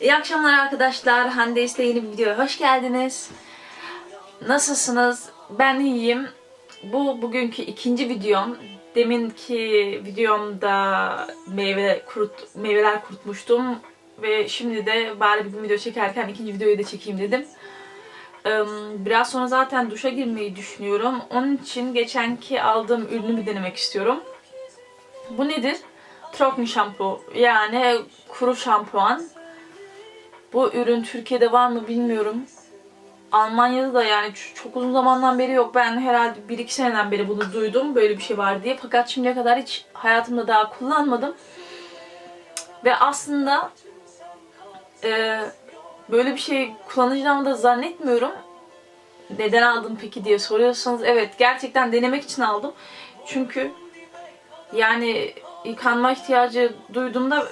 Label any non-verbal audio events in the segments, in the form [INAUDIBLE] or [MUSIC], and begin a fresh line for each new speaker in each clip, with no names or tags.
İyi akşamlar arkadaşlar. Hande ile yeni bir videoya hoş geldiniz. Nasılsınız? Ben iyiyim. Bu bugünkü ikinci videom. Deminki videomda meyve kurut, meyveler kurutmuştum. Ve şimdi de bari bir video çekerken ikinci videoyu da çekeyim dedim. Biraz sonra zaten duşa girmeyi düşünüyorum. Onun için geçenki aldığım ürünü bir denemek istiyorum. Bu nedir? Trocken şampu yani kuru şampuan. Bu ürün Türkiye'de var mı bilmiyorum. Almanya'da da yani çok uzun zamandan beri yok. Ben herhalde 1-2 seneden beri bunu duydum böyle bir şey var diye. Fakat şimdiye kadar hiç hayatımda daha kullanmadım. Ve aslında e, böyle bir şey kullanacağımı da zannetmiyorum. Neden aldım peki diye soruyorsanız evet gerçekten denemek için aldım. Çünkü yani yıkanma ihtiyacı duyduğumda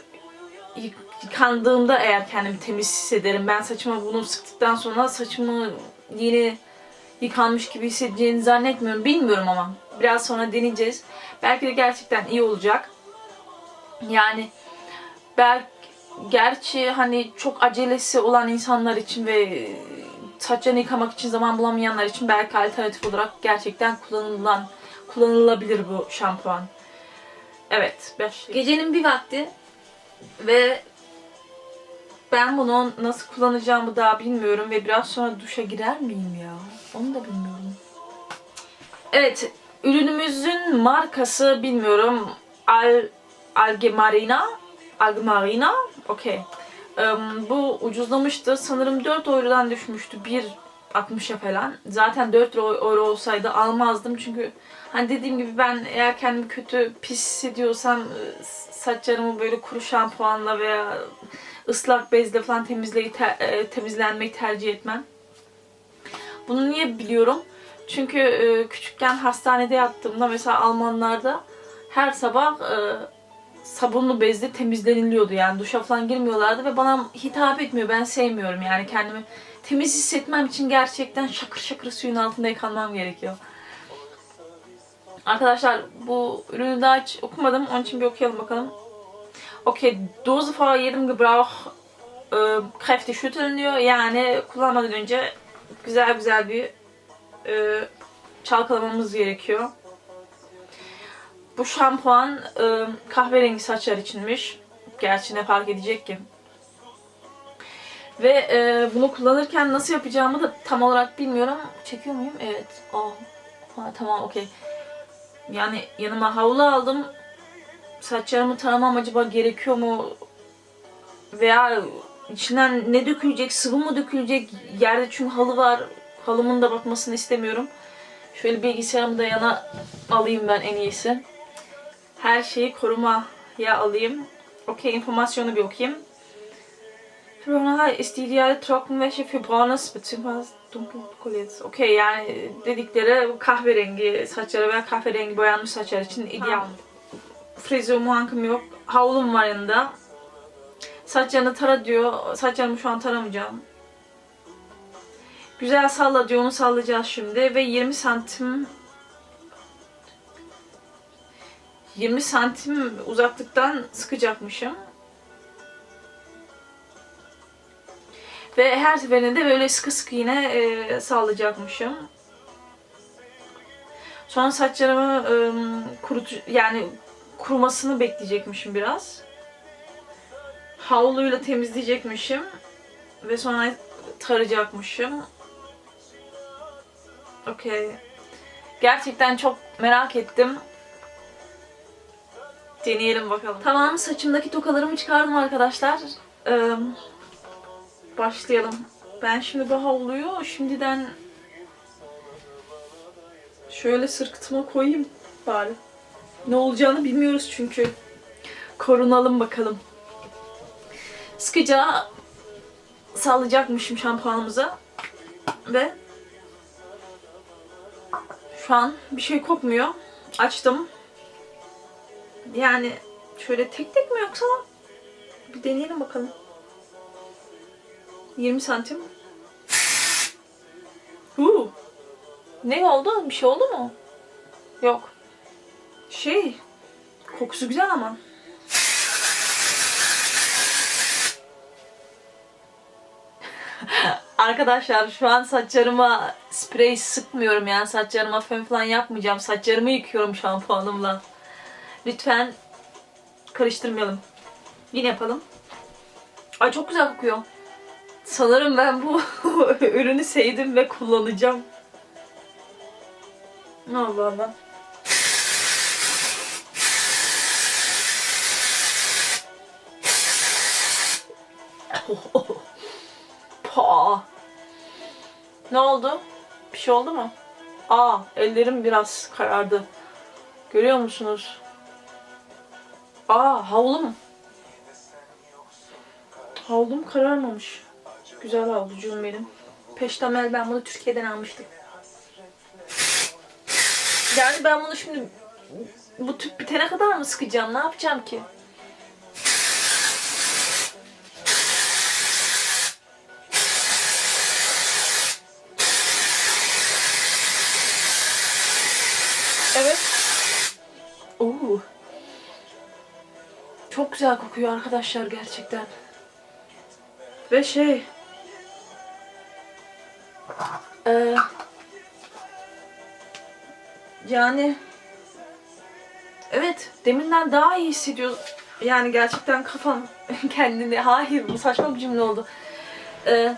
yıkandığımda eğer kendimi temiz hissederim. Ben saçıma bunu sıktıktan sonra saçımı yeni yıkanmış gibi hissedeceğini zannetmiyorum. Bilmiyorum ama. Biraz sonra deneyeceğiz. Belki de gerçekten iyi olacak. Yani belki gerçi hani çok acelesi olan insanlar için ve saçlarını yıkamak için zaman bulamayanlar için belki alternatif olarak gerçekten kullanılan kullanılabilir bu şampuan. Evet. başlayalım. Gecenin bir vakti ve ben bunu nasıl kullanacağımı daha bilmiyorum ve biraz sonra duşa girer miyim ya? Onu da bilmiyorum. Evet, ürünümüzün markası bilmiyorum. Al Algemarina. Algemarina. Okey. Em, bu ucuzlamıştı. Sanırım 4 eurodan düşmüştü. 1.60'a falan. Zaten 4 euro olsaydı almazdım. Çünkü hani dediğim gibi ben eğer kendimi kötü pis hissediyorsam e, saçlarımı böyle kuru şampuanla veya ıslak bezle falan temizleyi te- e, temizlenmeyi tercih etmem. Bunu niye biliyorum? Çünkü e, küçükken hastanede yattığımda mesela Almanlarda her sabah e, sabunlu bezle temizleniliyordu yani duşa falan girmiyorlardı ve bana hitap etmiyor. Ben sevmiyorum yani kendimi temiz hissetmem için gerçekten şakır şakır suyun altında yıkanmam gerekiyor. Arkadaşlar bu ürünü daha hiç okumadım. Onun için bir okuyalım bakalım. Okay, Dose vor jedem Gebrauch e, kräftig schütteln diyor. Yani kullanmadan önce güzel güzel bir e, çalkalamamız gerekiyor. Bu şampuan e, kahverengi saçlar içinmiş. Gerçi ne fark edecek ki? Ve e, bunu kullanırken nasıl yapacağımı da tam olarak bilmiyorum. Çekiyor muyum? Evet. Oh. Ha, tamam okey. Yani yanıma havlu aldım. Saçlarımı taramam acaba gerekiyor mu? Veya içinden ne dökülecek? Sıvı mı dökülecek? Yerde çünkü halı var. Halımın da batmasını istemiyorum. Şöyle bilgisayarımı da yana alayım ben en iyisi. Her şeyi korumaya alayım. Okey, informasyonu bir okuyayım. Bruna ist die ideale Trockenwäsche für braunes bzw. dunkelpoliertes. Okey yani dedikleri kahverengi saçları veya kahverengi boyanmış saçlar için ideal. Frizyo muhankım yok. Havlum var yanında. Saçlarını tara diyor. Saçlarımı şu an taramayacağım. Güzel salla diyor. Onu sallayacağız şimdi. Ve 20 santim 20 santim uzaklıktan sıkacakmışım. Ve her seferinde böyle sıkı sıkı yine e, sallayacakmışım. Sonra saçlarımı e, kurut yani kurumasını bekleyecekmişim biraz. Havluyla temizleyecekmişim ve sonra tarayacakmışım. Okey. Gerçekten çok merak ettim. Deneyelim bakalım. Tamam saçımdaki tokalarımı çıkardım arkadaşlar. Ee, başlayalım. Ben şimdi bu havluyu şimdiden şöyle sırtıma koyayım bari. Ne olacağını bilmiyoruz çünkü. Korunalım bakalım. Sıkıca sallayacakmışım şampuanımıza. Ve şu an bir şey kokmuyor. Açtım. Yani şöyle tek tek mi yoksa bir deneyelim bakalım. 20 santim. Huu. Ne oldu? Bir şey oldu mu? Yok. Şey, kokusu güzel ama. Arkadaşlar şu an saçlarıma sprey sıkmıyorum yani saçlarıma fön falan yapmayacağım. Saçlarımı yıkıyorum şampuanımla. Lütfen karıştırmayalım. Yine yapalım. Ay çok güzel kokuyor. Sanırım ben bu [LAUGHS] ürünü sevdim ve kullanacağım. Allah Allah. [LAUGHS] Pa. Ne oldu? Bir şey oldu mu? Aa, ellerim biraz karardı. Görüyor musunuz? Aa, havlu mu? Havlum kararmamış. Güzel havlucuğum benim. Peştemel ben bunu Türkiye'den almıştım. Yani ben bunu şimdi bu tüp bitene kadar mı sıkacağım? Ne yapacağım ki? Çok güzel kokuyor arkadaşlar gerçekten. Ve şey... Ee, yani... Evet, deminden daha iyi hissediyor. Yani gerçekten kafam [LAUGHS] kendini... Hayır, bu saçma bir cümle oldu. Ee,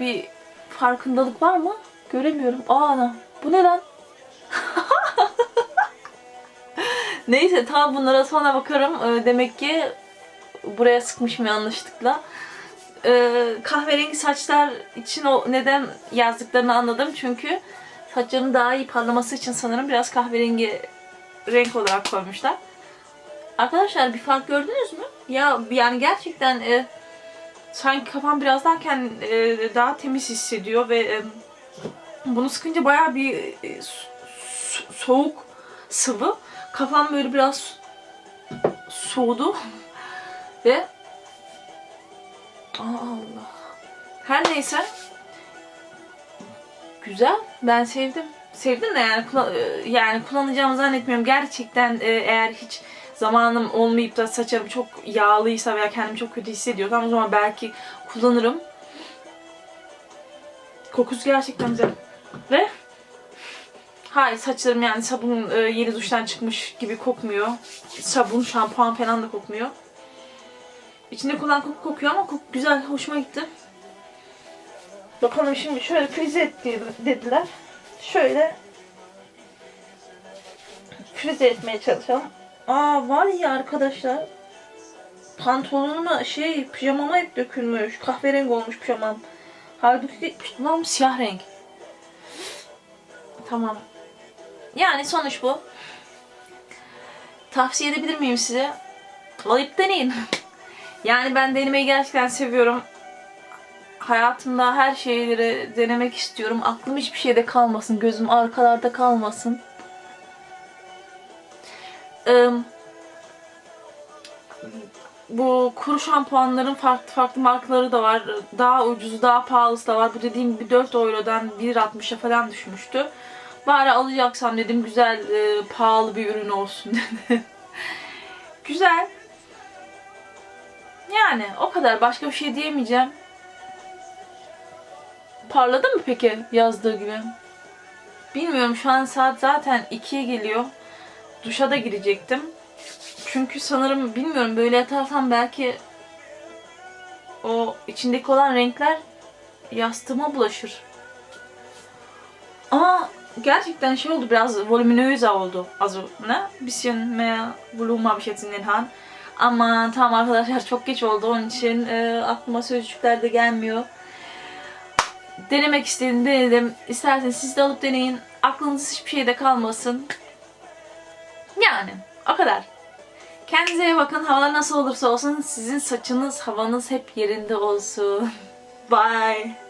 bir farkındalık var mı? Göremiyorum. Aa ana. Bu ne lan? Neyse tamam bunlara sonra bakarım. Ee, demek ki buraya sıkmışım yanlışlıkla. Ee, kahverengi saçlar için o neden yazdıklarını anladım. Çünkü saçların daha iyi parlaması için sanırım biraz kahverengi renk olarak koymuşlar. Arkadaşlar bir fark gördünüz mü? Ya yani gerçekten e, sanki kafam biraz daha kend, e, daha temiz hissediyor ve e, bunu sıkınca bayağı bir e, so- so- soğuk sıvı. Kafam böyle biraz soğudu. Ve Allah. Her neyse. Güzel. Ben sevdim. Sevdim de yani e, yani kullanacağımı zannetmiyorum. Gerçekten e, eğer hiç zamanım olmayıp da saçım çok yağlıysa veya kendimi çok kötü hissediyorsam o zaman belki kullanırım. Kokusu gerçekten güzel. Ve hayır saçlarım yani sabun e, yeni duştan çıkmış gibi kokmuyor. Sabun, şampuan falan da kokmuyor. İçinde kullan koku kokuyor ama koku güzel, hoşuma gitti. Bakalım şimdi şöyle frize et dediler. Şöyle frize etmeye çalışalım. Aa var ya arkadaşlar. Pantolonuma şey pijamama hep dökülmüş. Kahverengi olmuş pijamam. Halbuki lan siyah renk. Tamam. Yani sonuç bu. Tavsiye edebilir miyim size? Alıp deneyin. yani ben denemeyi gerçekten seviyorum. Hayatımda her şeyleri denemek istiyorum. Aklım hiçbir şeyde kalmasın. Gözüm arkalarda kalmasın. Bu kuru şampuanların farklı farklı markaları da var. Daha ucuzu, daha pahalısı da var. Bu dediğim gibi 4 eurodan 1.60'a falan düşmüştü. Bari alacaksam dedim güzel, e, pahalı bir ürün olsun [LAUGHS] dedim. güzel. Yani o kadar. Başka bir şey diyemeyeceğim. Parladı mı peki yazdığı gibi? Bilmiyorum şu an saat zaten 2'ye geliyor. Duşa da girecektim. Çünkü sanırım bilmiyorum böyle yatarsam belki o içindeki olan renkler yastığıma bulaşır. Ama gerçekten şey oldu biraz voluminöse oldu. Also, ne? Bisschen mehr Volumen habe ich jetzt in den Haaren. Ama tamam arkadaşlar çok geç oldu onun için e, aklıma sözcükler de gelmiyor. Denemek istedim denedim. İsterseniz siz de alıp deneyin. Aklınız hiçbir şeyde kalmasın. Yani o kadar. Kendinize iyi bakın. Havalar nasıl olursa olsun sizin saçınız, havanız hep yerinde olsun. [LAUGHS] Bye.